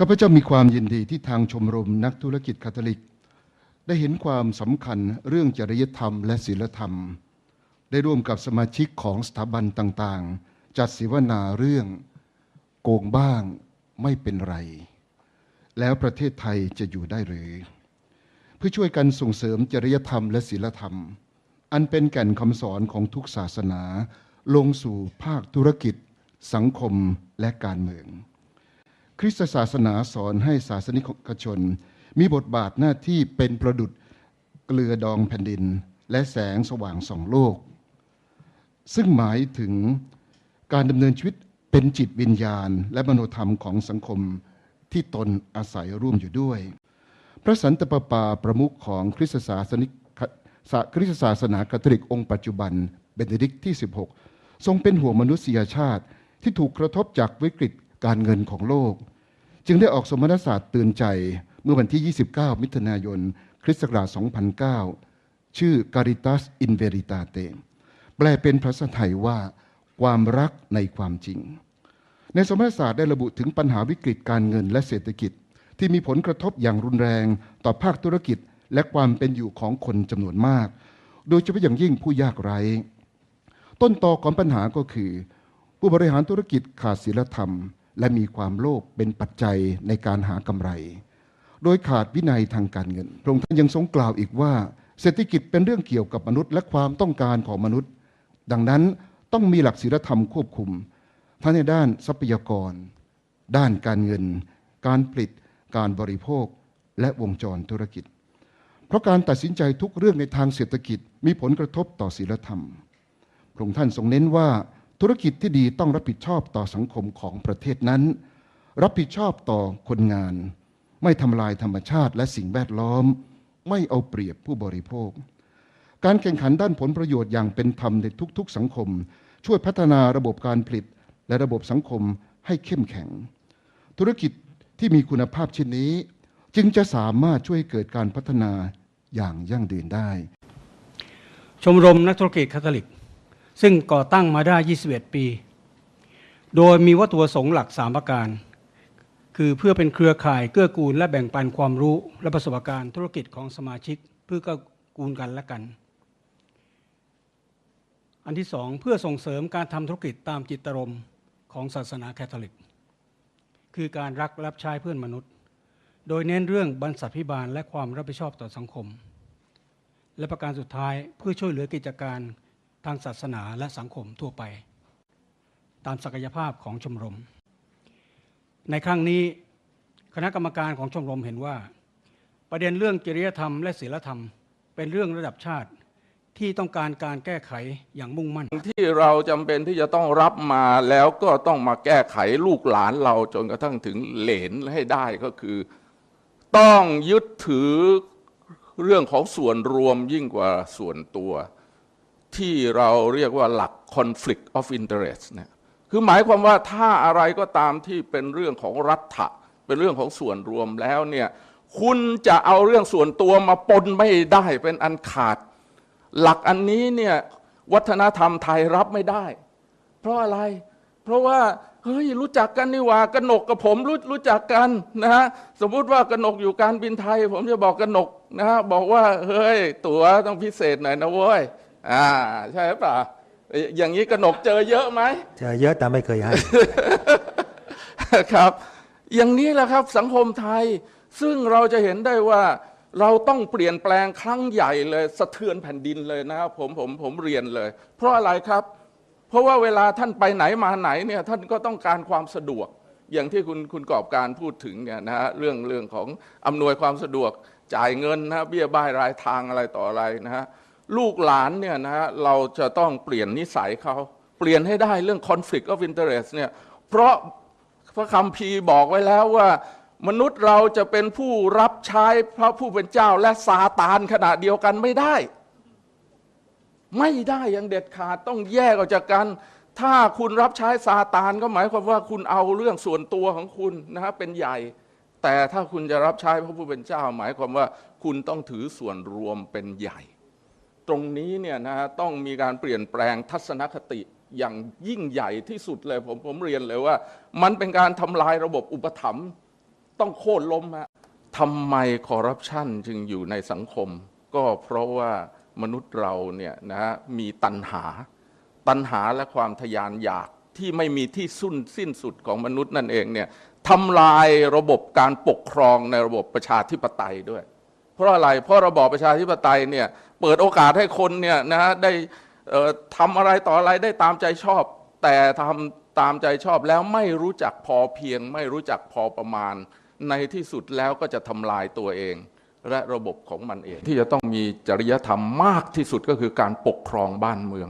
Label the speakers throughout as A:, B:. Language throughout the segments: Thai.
A: ข้าพเจ้ามีความยินดีที่ทางชมรมนักธุรกิจคาทอลิก ได้เห็นความสำคัญเรื่องจริยธรรมและศีลธรรม ได้ร่วมกับสมาชิกของสถาบันต่างๆ จัดเสวนาเรื่องโกงบ้างไม่เป็นไร แล้วประเทศไทยจะอยู่ได้หรือ เพื่อช่วยกันส่งเสริมจริยธรรมและศีลธรรม อันเป็นแก่นคำสอนของทุกศาสนา ลงสู่ภาคธุรกิจ สังคมและการเมือง คริสตศาสนาสอนให้ศาสนิกชน มีบทบาทหน้าที่เป็นประดุจเกลือดองแผ่นดิน และแสงสว่างส่องโลก ซึ่งหมายถึงการดำเนินชีวิตเป็นจิตวิญญาณ และมโนธรรมของสังคมที่ตนอาศัยร่วมอยู่ด้วย พระสันตะปาปาประมุขของคริสตศาสนิกคริสตศาสนาคาทอลิกองค์ปัจจุบันเบนเดดิกที่ 16 ทรงเป็นห่วงมนุษยชาติที่ถูกกระทบจากวิกฤตการเงินของโลก จึงได้ออกสมณศาสตร์ตือนใจเมื่อวันที่ 29 มิถุนายน คริสต์ศักราช 2009 ชื่อ Caritas in Veritate แปลเป็นภาษาไทยว่าความรักในความจริง ในสมณศาสตร์ได้ระบุถึงปัญหาวิกฤตการเงินและเศรษฐกิจ ที่มีผลกระทบอย่างรุนแรงต่อภาคธุรกิจ และความเป็นอยู่ของคนจำนวนมาก โดยเฉพาะอย่างยิ่งผู้ยากไร้ ต้นตอของปัญหาก็คือ ผู้บริหารธุรกิจขาดศีลธรรม และมีความโลภเป็นปัจจัยในการหากำไร โดยขาดวินัยทางการเงิน พระองค์ท่านยังทรงกล่าวอีกว่า เศรษฐกิจเป็นเรื่องเกี่ยวกับมนุษย์ และความต้องการของมนุษย์ ดังนั้นต้องมีหลักศีลธรรมควบคุม ทั้งในด้านทรัพยากร ด้านการเงิน การผลิต การบริโภค และวงจรธุรกิจ เพราะการตัดสินใจทุกเรื่องในทางเศรษฐกิจมีผลกระทบต่อศีลธรรม พระองค์ท่านทรงเน้นว่า ธุรกิจที่ดีต้องรับผิดชอบต่อสังคมของประเทศนั้น รับผิดชอบต่อคนงาน ไม่ทำลายธรรมชาติและสิ่งแวดล้อม ไม่เอาเปรียบผู้บริโภค การแข่งขันด้านผลประโยชน์อย่างเป็นธรรมในทุกๆ สังคม ช่วยพัฒนาระบบการผลิตและระบบสังคมให้เข้มแข็ง ธุรกิจที่มีคุณภาพเช่นนี้ จึงจะสามารถช่วยเกิดการพัฒนาอย่างยั่งยืนได้
B: ชมรมนักธุรกิจคาทอลิก ซึ่งก่อตั้งมาได้ 21 ปี โดยมีวัตถุประสงค์หลัก 3 ประการ คือเพื่อเป็นเครือข่ายเกื้อกูลและแบ่งปันความรู้และประสบการณ์ธุรกิจของสมาชิก เพื่อเกื้อกูลกันและกัน อันที่สองเพื่อส่งเสริมการทำธุรกิจตามจิตรมของศาสนาคาทอลิก คือการรักรับใช้เพื่อนมนุษย์ โดยเน้นเรื่องบรรษัทพิบาลและความรับผิดชอบต่อสังคม และประการสุดท้ายเพื่อช่วยเหลือกิจการ ทางศาสนาและสังคมทั่วไป ตามศักยภาพของชมรม ในครั้งนี้คณะกรรมการของชมรมเห็นว่า ประเด็นเรื่องจริยธรรมและศีลธรรม เป็นเรื่องระดับชาติที่ต้องการการแก้ไขอย่างมุ่งมั่น
C: ที่เราจำเป็นที่จะต้องรับมาแล้วก็ต้องมาแก้ไขลูกหลานเราจนกระทั่งถึงเหลนให้ได้ก็คือ ต้องยึดถือเรื่องของส่วนรวมยิ่งกว่าส่วนตัว ที่เราเรียกว่าหลัก conflict of interest เนี่ยคือหมายความว่าถ้าอะไรก็ตามที่เป็นเรื่องของรัฐะเป็นเรื่องของส่วนรวมแล้วเนี่ยคุณจะเอาเรื่องส่วนตัวมาปนไม่ได้เป็นอันขาด หลักอันนี้เนี่ยวัฒนธรรมไทยรับไม่ได้ เพราะอะไร เพราะว่าเฮ้ยรู้จักกันนี่หว่ากนกกับผมรู้รู้จักกันนะฮะสมมุติว่ากนกอยู่การบินไทย ผมจะบอกกนกนะฮะบอกว่าเฮ้ยตั๋วต้องพิเศษหน่อยนะเว้ย อ่า ใช่ป่ะอย่างนี้กนกเจอเยอะไหม
D: เจอเยอะแต่ไม่เคยให้
C: ครับ อย่างนี้แหละครับสังคมไทย ซึ่งเราจะเห็นได้ว่าเราต้องเปลี่ยนแปลงครั้งใหญ่เลยสะเทือนแผ่นดินเลยนะครับผมผมผมเรียนเลย เพราะอะไรครับ เพราะว่าเวลาท่านไปไหนมาไหนเนี่ยท่านก็ต้องการความสะดวก อย่างที่คุณคุณกอบการพูดถึงเนี่ยนะฮะเรื่องเรื่องของอำนวยความสะดวกจ่ายเงินนะเบี้ยบ้ายรายทางอะไรต่ออะไรนะฮะ ลูกหลานเนี่ยนะฮะเราจะต้องเปลี่ยนนิสัยเขาเปลี่ยนให้ได้เรื่อง conflict of interest เนี่ยเพราะพระคัมภีร์บอกไว้แล้วว่ามนุษย์เราจะเป็นผู้รับใช้พระผู้เป็นเจ้าและซาตานขณะเดียวกันไม่ได้ ไม่ได้อย่างเด็ดขาดต้องแยกออกจากกัน ถ้าคุณรับใช้ซาตานก็หมายความว่าคุณเอาเรื่องส่วนตัวของคุณนะฮะเป็นใหญ่ แต่ถ้าคุณจะรับใช้พระผู้เป็นเจ้า หมายความว่าคุณต้องถือส่วนรวมเป็นใหญ่ ตรงนี้เนี่ยนะฮะต้องมีการเปลี่ยนแปลงทัศนคติอย่างยิ่งใหญ่ที่สุดเลยผมผมเรียนเลยว่า มันเป็นการทำลายระบบอุปถัมภ์ต้องโค่นล้มฮะทำไมคอร์รัปชันจึงอยู่ในสังคม ก็เพราะว่ามนุษย์เราเนี่ยนะฮะมีตัณหา ตัณหาและความทะยานอยากที่ไม่มีที่สุนสิ้นสุดของมนุษย์นั่นเองเนี่ยทำลายระบบการปกครองในระบบประชาธิปไตยด้วย เพราะอะไรเพราะระบอบประชาธิปไตยเนี่ย เปิดโอกาสให้คนเนี่ยนะฮะได้ทำอะไรต่ออะไรได้ตามใจชอบ แต่ทำตามใจชอบแล้วไม่รู้จักพอเพียง ไม่รู้จักพอประมาณ ในที่สุดแล้วก็จะทำลายตัวเอง และระบบของมันเอง ที่จะต้องมีจริยธรรมมากที่สุดก็คือการปกครองบ้านเมือง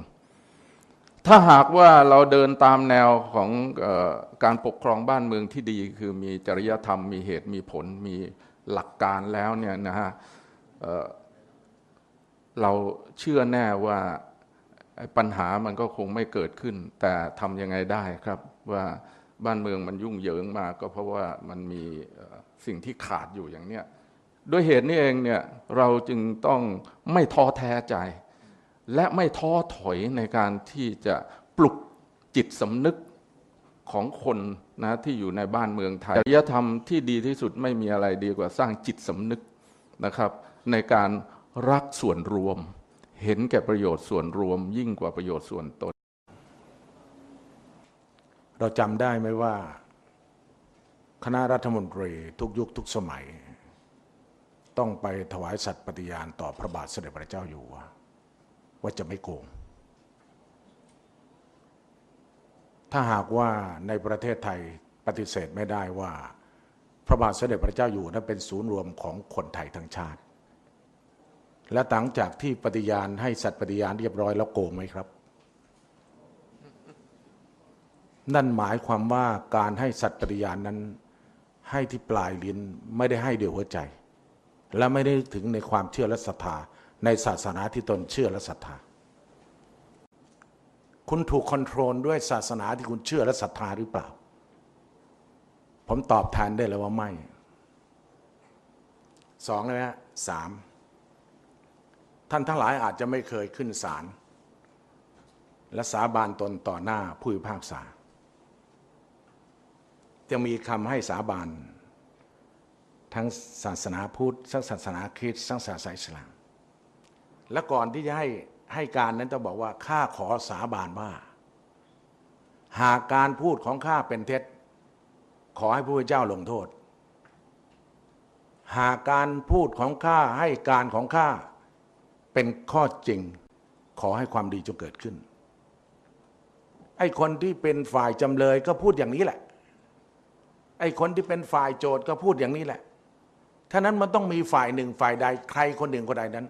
C: ถ้าหากว่าเราเดินตามแนวของออการปกครองบ้านเมืองที่ดี คือมีจริยธรรมมีเหตุมีผลมีหลักการแล้วเนี่ยนะฮะ เราเชื่อแน่ว่าปัญหามันก็คงไม่เกิดขึ้น แต่ทำยังไงได้ครับว่าบ้านเมืองมันยุ่งเหยิงมาก็เพราะว่ามันมีสิ่งที่ขาดอยู่อย่างเนี้ยด้วยเหตุนี้เองเนี่ยเราจึงต้องไม่ท้อแท้ใจ และไม่ท้อถอยในการที่จะปลุกจิตสำนึกของคนนะที่อยู่ในบ้านเมืองไทยจริยธรรมที่ดีที่สุดไม่มีอะไรดีกว่าสร้างจิตสำนึกนะครับ ในการ รักส่วนรวม เห็นแก่ประโยชน์ส่วนรวม ยิ่งกว่าประโยชน์ส่วนตน
D: เราจำได้ไหมว่า คณะรัฐมนตรีทุกยุคทุกสมัย ต้องไปถวายสัตย์ปฏิญาณต่อพระบาทสมเด็จพระเจ้าอยู่หัวว่าจะไม่โกง ถ้าหากว่าในประเทศไทยปฏิเสธไม่ได้ว่า พระบาทสมเด็จพระเจ้าอยู่หัวนั้นเป็นศูนย์รวมของคนไทยทั้งชาติ และหลังจากที่ปฏิญาณให้สัตย์ปฏิญาณเรียบร้อยแล้วโกงไหมครับ นั่นหมายความว่าการให้สัตย์ปฏิญาณนั้น ให้ที่ปลายลิ้นไม่ได้ให้เดียวหัวใจ และไม่ได้ถึงในความเชื่อและศรัทธาในศาสนาที่ตนเชื่อและศรัทธาคุณถูกคอนโทรลด้วยศาสนาที่คุณเชื่อและศรัทธาหรือเปล่า ผมตอบแทนได้เลยว่าไม่สองเลยฮะสาม ท่านทั้งหลายอาจจะไม่เคยขึ้นศาลและสาบานตนต่อหน้าผู้พิพากษาจะมีคำให้สาบานทั้งศาสนาพุทธทั้งศาสนาคริสต์ทั้งศาสนาอิสลาม และก่อนที่จะให้ให้การนั้นต้องบอกว่าข้าขอสาบานว่า หากการพูดของข้าเป็นเท็จ ขอให้พระเจ้าลงโทษ หากการพูดของข้าให้การของข้า เป็นข้อจริงขอให้ความดีจงเกิดขึ้น ไอ้คนที่เป็นฝ่ายจำเลยก็พูดอย่างนี้แหละ ไอ้คนที่เป็นฝ่ายโจทย์ก็พูดอย่างนี้แหละท่านั้นมันต้องมีฝ่ายหนึ่งฝ่ายใดใครคนหนึ่งคนใดนั้น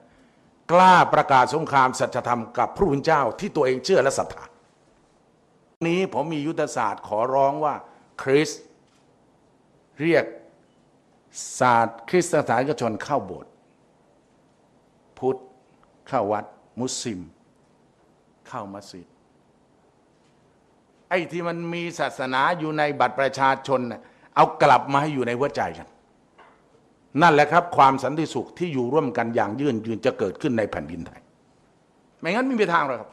D: กล้าประกาศสงครามสัจธรรมกับพระพุทธเจ้าที่ตัวเองเชื่อและศรัทธานี้ผมมียุทธศาสตร์ขอร้องว่าคริสเรียกศาสตร์คริสตศาสนิกชนเข้าโบสถ์พุทธ เข้าวัดมุสลิม เข้ามัสยิดไอ้ที่มันมีศาสนาอยู่ในบัตรประชาชนน่ะเอากลับมาให้อยู่ในหัวใจกัน นั่นแหละครับ ความสันติสุขที่อยู่ร่วมกันอย่างยืนยืนจะเกิดขึ้นในแผ่นดินไทย ไม่งั้นไม่มีทางหรอกครับ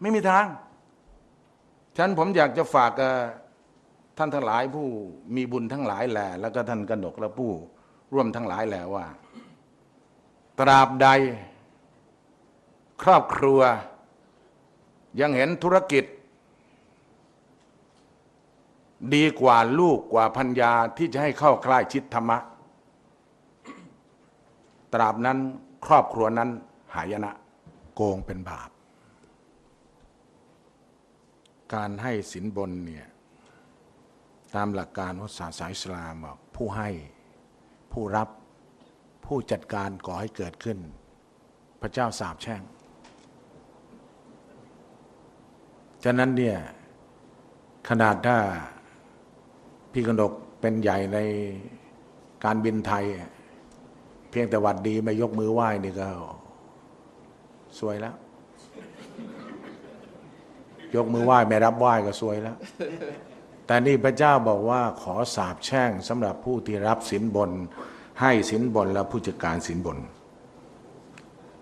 D: ไม่มีทางฉะนั้นผมอยากจะฝากท่านทั้งหลายผู้มีบุญทั้งหลายแหละแล้วก็ท่านกนกและผู้ร่วมทั้งหลายแหละว่า ตราบใด ครอบครัว ยังเห็นธุรกิจ ดีกว่าลูกกว่าพัญญาที่จะให้เข้าใกล้ชิดธรรมะ ตราบนั้นครอบครัวนั้นหายนะ โกงเป็นบาป การให้สินบนเนี่ยตามหลักการของศาสนาอิสลามบอกผู้ให้ผู้รับ ผู้จัดการก่อให้เกิดขึ้น พระเจ้าสาบแช่ง ฉะนั้นเนี่ยขนาดถ้าพี่กนกเป็นใหญ่ในการบินไทย เพียงแต่วัดดีไม่ยกมือไหว้นี่ก็สวยแล้ว ยกมือไหว้ไม่รับไหว้ก็สวยแล้ว แต่นี่พระเจ้าบอกว่าขอสาบแช่งสำหรับผู้ที่รับสินบน ให้สินบนและผู้จัดการสินบน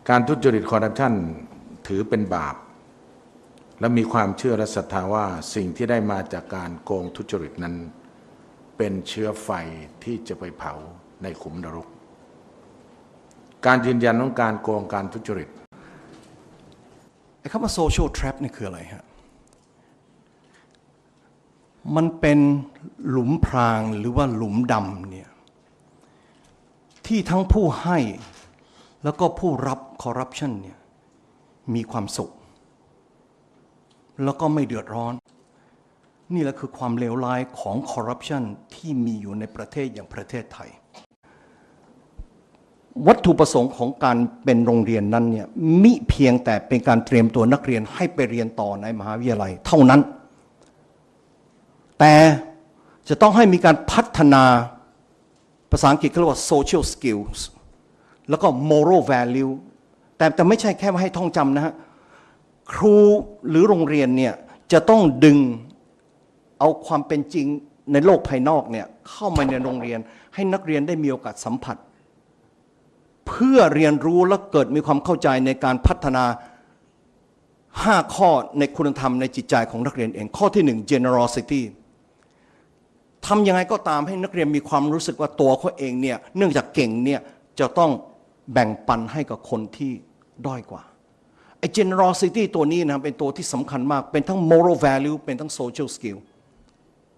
D: การทุจริตคอร์รัปชันถือเป็นบาป และมีความเชื่อและศรัทธาว่าสิ่งที่ได้มาจากการโกงทุจริตนั้น เป็นเชื้อไฟที่จะไปเผาในขุมนรก การยืนยันของการโกงการทุจริต
E: ไอ้คำว่า social trap นี่คืออะไรฮะ มันเป็นหลุมพรางหรือว่าหลุมดำเนี่ย ที่ทั้งผู้ให้แล้วก็ผู้รับคอร์รัปชันเนี่ยมีความสุข แล้วก็ไม่เดือดร้อน นี่แหละคือความเลวร้ายของคอร์รัปชันที่มีอยู่ในประเทศอย่างประเทศไทย วัตถุประสงค์ของการเป็นโรงเรียนนั้นเนี่ยมิเพียงแต่เป็นการเตรียมตัวนักเรียนให้ไปเรียนต่อในมหาวิทยาลัยเท่านั้น แต่จะต้องให้มีการพัฒนา ภาษาอังกฤษเขาเรียกว่า social skills แล้วก็ moral value แต่แต่ไม่ใช่แค่ว่าให้ท่องจำนะฮะ ครูหรือโรงเรียนเนี่ยจะต้องดึงเอาความเป็นจริงในโลกภายนอกเนี่ยเข้ามาในโรงเรียน ให้นักเรียนได้มีโอกาสสัมผัส เพื่อเรียนรู้และเกิดมีความเข้าใจในการพัฒนา 5 ข้อในคุณธรรมในจิตใจของนักเรียนเอง ข้อที่ 1 generosity ทำยังไงก็ตามให้นักเรียนมีความรู้สึกว่าตัวเขาเองเนี่ยเนื่องจากเก่งเนี่ยจะต้องแบ่งปันให้กับคนที่ด้อยกว่าไอ้ generosity ตัวนี้นะเป็นตัวที่สำคัญมากเป็นทั้ง moral value เป็นทั้ง social skill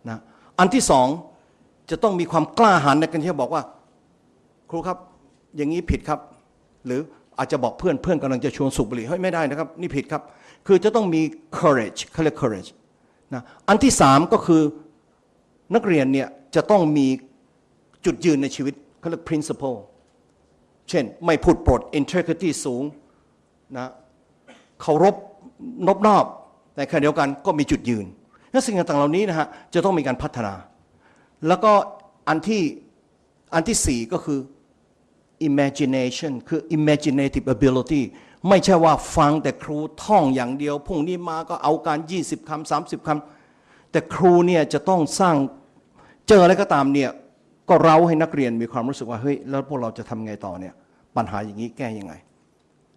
E: นะอันที่สองจะต้องมีความกล้าหาญในการที่จะบอกว่า ครูครับอย่างนี้ผิดครับ หรืออาจจะบอกเพื่อนเพื่อนกำลังจะชวนสูบบุหรี่เฮ้ยไม่ได้นะครับ นี่ผิดครับ คือจะต้องมี courage เขาเรียก courage นะอันที่สามก็คือ นักเรียนเนี่ยจะต้องมีจุดยืนในชีวิตเขาเรียก principle เช่น ไม่พูดปด integrity สูงนะเคารพนบนอบในขณะเดียวกันก็มีจุดยืนและสิ่งต่างๆเหล่านี้นะฮะจะต้องมีการพัฒนา แล้วก็อันที่อันที่สี่ก็คือ imagination คือ imaginative ability ไม่ใช่ว่าฟังแต่ครูท่องอย่างเดียวพรุ่งนี้มาก็เอาการ 20คำ30คำแต่ครูเนี่ยจะต้องสร้าง เจออะไรก็ตามเนี่ยก็เร้าให้นักเรียนมีความรู้สึกว่าเฮ้ยแล้วพวกเราจะทำไงต่อเนี่ยปัญหาอย่างนี้แก้ยังไง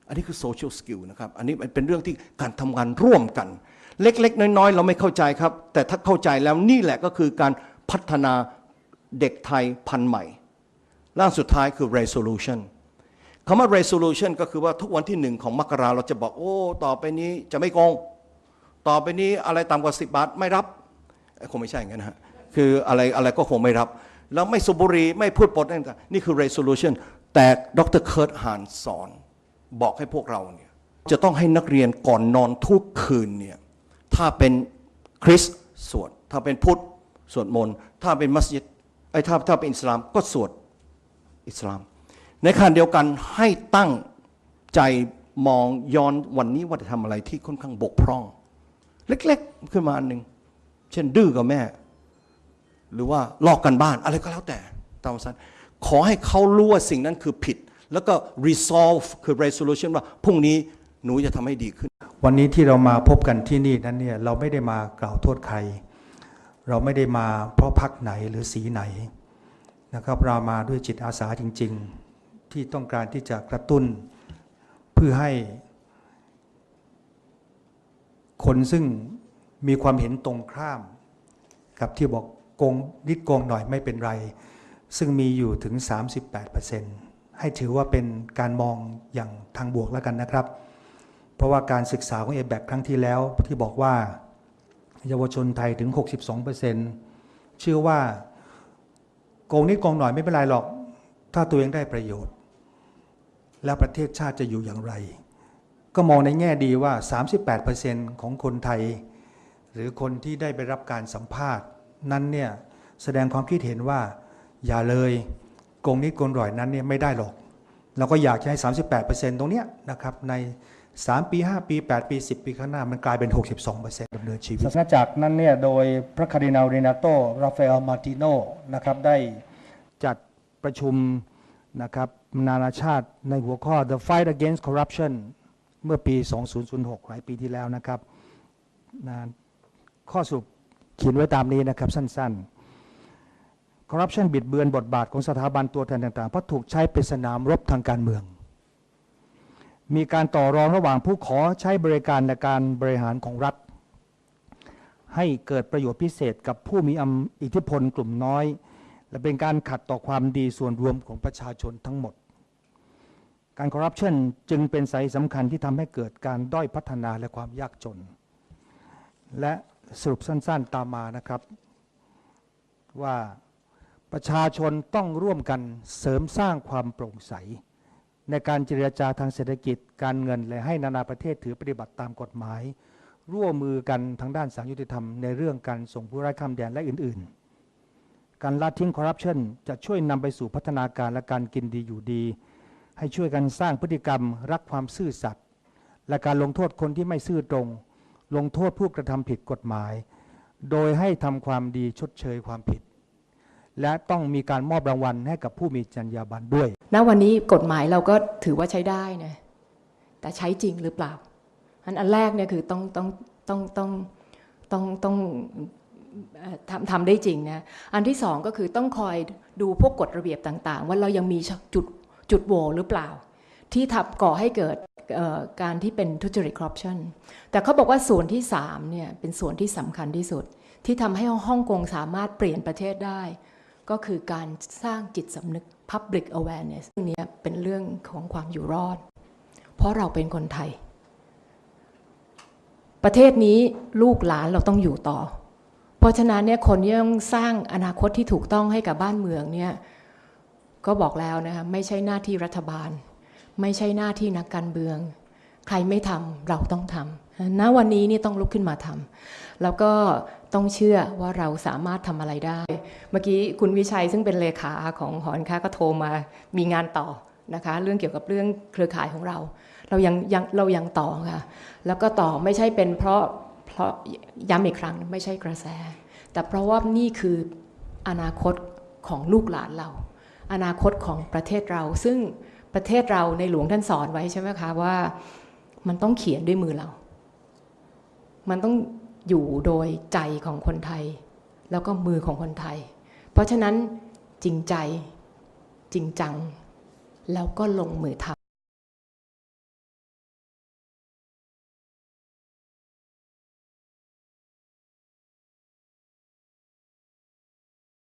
E: อันนี้คือ social skill นะครับ อันนี้มันเป็นเรื่องที่การทำงานร่วมกัน เล็กๆ น้อยๆ เราไม่เข้าใจครับ แต่ถ้าเข้าใจแล้วนี่แหละก็คือการพัฒนาเด็กไทยพันใหม่ล่างสุดท้ายคือ resolution คำว่า resolution ก็คือว่าทุกวันที่หนึ่งของมกราเราจะบอกโอ้ ต่อไปนี้จะไม่โกง ต่อไปนี้อะไรต่ำกว่า 10 บาทไม่รับคงไม่ใช่อย่างนั้นนะฮะ คืออะไรอะไรก็คงไม่รับ แล้วไม่สูบบุหรี่ไม่พูดปดต่างๆนี่คือ resolution แต่ดรเคิร์ตฮานสอน บอกให้พวกเราเนี่ยจะต้องให้นักเรียนก่อนนอนทุกคืนเนี่ยถ้าเป็นคริสสวด ถ้าเป็นพุทธสวดมนต์ถ้าเป็นมัสยิดไอ้ถ้าถ้าเป็นอิสลามก็สวดอิสลาม ในขณะเดียวกันให้ตั้งใจมองย้อนวันนี้ว่าจะทำอะไรที่ค่อนข้างบกพร่อง เล็กๆ ขึ้นมาอันหนึ่งเช่นดื้อกับแม่ หรือว่าลอกกันบ้านอะไรก็แล้วแต่ตามสันขอให้เขารู้ว่าสิ่งนั้นคือผิด แล้วก็ resolve คือ resolution ว่าพรุ่งนี้หนูจะทำให้ดีขึ้น
F: วันนี้ที่เรามาพบกันที่นี่นั้นเนี่ยเราไม่ได้มากล่าวโทษใคร เราไม่ได้มาเพราะพักไหนหรือสีไหนนะครับเรามาด้วยจิตอาสาจริง ๆ ที่ต้องการที่จะกระตุ้นเพื่อให้ คนซึ่งมีความเห็นตรงข้าม กับที่บอก โกงนิดโกงหน่อยไม่เป็นไร ซึ่งมีอยู่ถึง 38%ให้ถือว่าเป็นการมองอย่างทางบวกแล้วกันนะครับ เพราะว่าการศึกษาของเอแบครั้งที่แล้วที่บอกว่า เยาวชนไทยถึง 62%เชื่อว่าโกงนิดโกงหน่อยไม่เป็นไรหรอก ถ้าตัวเองได้ประโยชน์ แล้วประเทศชาติจะอยู่อย่างไร ก็มองในแง่ดีว่า 38%ของคนไทย หรือคนที่ได้ไปรับการสัมภาษณ์ นั้นเนี่ยแสดงความคิดเห็นว่า อย่าเลยโกงนิดโกงหน่อยนั้นเนี่ยไม่ได้หรอก เราก็อยากจะให้ 38%ตรงเนี้ยนะครับใน 3 ปี 5 ปี 8 ปี 10 ปีข้างหน้า มันกลายเป็น 62%ดำเนินชีวิตศาสนาจักรนั้นเนี่ยโดยพระคาร์ดินาลเรนาโตราฟาเอลมาติโนนะครับได้จัดประชุมนะครับนานาชาติในหัวข้อ The Fight Against Corruption เมื่อปี 2006 หลายปีที่แล้วนะครับนะข้อสรุป เขียนไว้ตามนี้นะครับสั้นๆ Corruption บิดเบือนบทบาทของสถาบันตัวแทนต่างๆ เพราะถูกใช้เป็นสนามรบทางการเมือง มีการต่อรองระหว่างผู้ขอใช้บริการในการบริหารของรัฐ ให้เกิดประโยชน์พิเศษกับผู้มีอิทธิพลกลุ่มน้อย และเป็นการขัดต่อความดีส่วนรวมของประชาชนทั้งหมด การคอร์รัปชันจึงเป็นสาเหตุสำคัญที่ทำให้เกิดการด้อยพัฒนาและความยากจน และ สรุปสั้น ๆตามมานะครับ ว่าประชาชนต้องร่วมกันเสริมสร้างความโปร่งใส ในการเจรจาทางเศรษฐกิจการเงินและให้นานาประเทศถือปฏิบัติตามกฎหมาย ร่วมมือกันทางด้านสังยุติธรรมในเรื่องการส่งผู้ไร้ข้ามแดนและอื่นๆ การละทิ้งคอร์รัปชันจะช่วยนำไปสู่พัฒนาการและการกินดีอยู่ดี ให้ช่วยกันสร้างพฤติกรรม รักความซื่อสัตย์และการลงโทษคนที่ไม่ซื่อตรง ลงโทษผู้กระทำผิดกฎหมาย โดยให้ทำความดีชดเชยความผิด และต้องมีการมอบรางวัลให้กับผู้มีจรรยาบรรณด้วย
G: ณ วันนี้กฎหมายเราก็ถือว่าใช้ได้นะ แต่ใช้จริงหรือเปล่า อันอันแรกเนี่ยคือต้องต้องต้องต้องต้องต้องทำทำได้จริงนะ อันที่สองก็คือต้องคอยดูพวกกฎระเบียบต่าง ๆ ว่าเรายังมีจุดจุดโหว่หรือเปล่า ที่ทับก่อให้เกิดการที่เป็นทุจริตคอร์รัปชันแต่เขาบอกว่าส่วนที่สามเนี่ยเป็นส่วนที่สำคัญที่สุด ที่ทำให้ฮ่องกงสามารถเปลี่ยนประเทศได้ ก็คือการสร้างจิตสำนึก public awareness เรื่องนี้เป็นเรื่องของความอยู่รอด เพราะเราเป็นคนไทย ประเทศนี้ลูกหลานเราต้องอยู่ต่อ เพราะฉะนั้นเนี่ยคนที่ต้องสร้างอนาคตที่ถูกต้องให้กับบ้านเมืองเนี่ยก็บอกแล้วนะคะไม่ใช่หน้าที่รัฐบาล ไม่ใช่หน้าที่นักการเมือง ใครไม่ทำเราต้องทำณวันนี้นี่ต้องลุกขึ้นมาทำแล้วก็ต้องเชื่อว่าเราสามารถทำอะไรได้ เมื่อกี้คุณวิชัยซึ่งเป็นเลขาของหอนค้าก็โทรมามีงานต่อนะคะ เรื่องเกี่ยวกับเรื่องเครือข่ายของเรา เรายังยังเรายังต่อค่ะ แล้วก็ต่อไม่ใช่เป็นเพราะเพราะย้ำอีกครั้งไม่ใช่กระแส แต่เพราะว่านี่คืออนาคตของลูกหลานเรา อนาคตของประเทศเราซึ่ง ประเทศเราในหลวงท่านสอนไว้ใช่ไหมคะว่ามันต้องเขียนด้วยมือเรา มันต้องอยู่โดยใจของคนไทย แล้วก็มือของคนไทย เพราะฉะนั้นจริงใจจริงจัง แล้วก็ลงมือทำ